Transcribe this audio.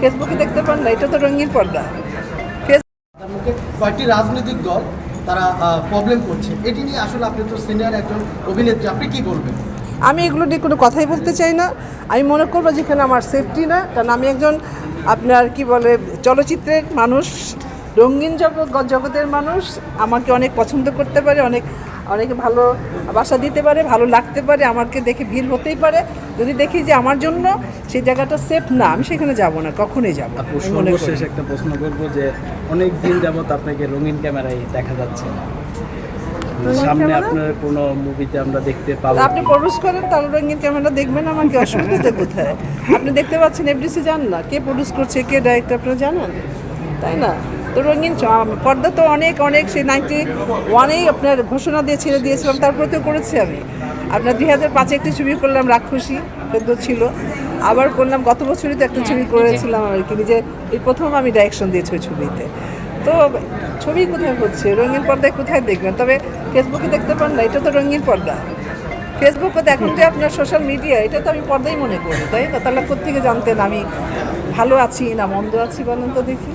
ফেসবুকে দেখতে পান না এটা তো রঙিন পর্দা। কয়েকটি রাজনৈতিক দল তারা প্রবলেম করছে। এটি নিয়ে আসলে আপনি তো সিনিয়র একজন অভিনেত্রী আপনি কি বলবেন? আমি এগুলো নিয়ে কোনো কথাই বলতে চাই না। আমি মনে করব যেখানে আমার সেফটি না কারণ আমি একজন আপনার কি বলে চলচ্চিত্রের মানুষ। রঙিন জগৎ জগতের মানুষ আমাকে অনেক পছন্দ করতে পারে অনেক অনেকে ভালো বাসা দিতে পারে ভালো লাগতে পারে আমাকে দেখে ভিড় হতেই পারে। যদি দেখি যে আমার জন্য সেই জায়গাটা সেফ না আমি সেখানে যাব না কখনোই যাব সর্বশেষ একটা প্রশ্ন করব যে অনেক দিন যাবত আপনাকে রঙিন ক্যামেরায় দেখা যাচ্ছে। সামনে আপনার কোনো মুভিতে আমরা দেখতে পাবো আপনি প্রডিউস করেন তাহলে রঙিন ক্যামেরা দেখবেন আমাকে অসুবিধা কোথায়? আপনি দেখতে পাচ্ছেন এফডিসি জান না কে প্রডিউস করছে কে ডাইরেক্টর আপনারা জানেন? তাই না? তো রঙিন পর্দা তো অনেক অনেক, সেই নাইনটি ওয়ানেই আপনার ঘোষণা দিয়ে ছেড়ে দিয়েছিলাম তারপরে তো করেছি আমি। আপনার দুই হাজার পাঁচে একটি ছবি করলাম, রাক্ষসী সেদ্ধ ছিল। আবার করলাম, গত বছরই তো একটা ছবি করেছিলাম আর কি নিজে এই প্রথম আমি ডাইরেকশন দিয়েছি ওই ছবিতে। তো ছবি কোথায় হচ্ছে? রঙিন পর্দায় কোথায় দেখবেন? তবে ফেসবুকে দেখতে পান না, এটা তো রঙিন পর্দা। ফেসবুকে তো এখন যে আপনার সোশ্যাল মিডিয়া এটা তো আমি পর্দাই মনে করি তাই না? তাহলে কোথেকে জানতেন আমি ভালো আছি না মন্দ আছি বলেন তো দেখি।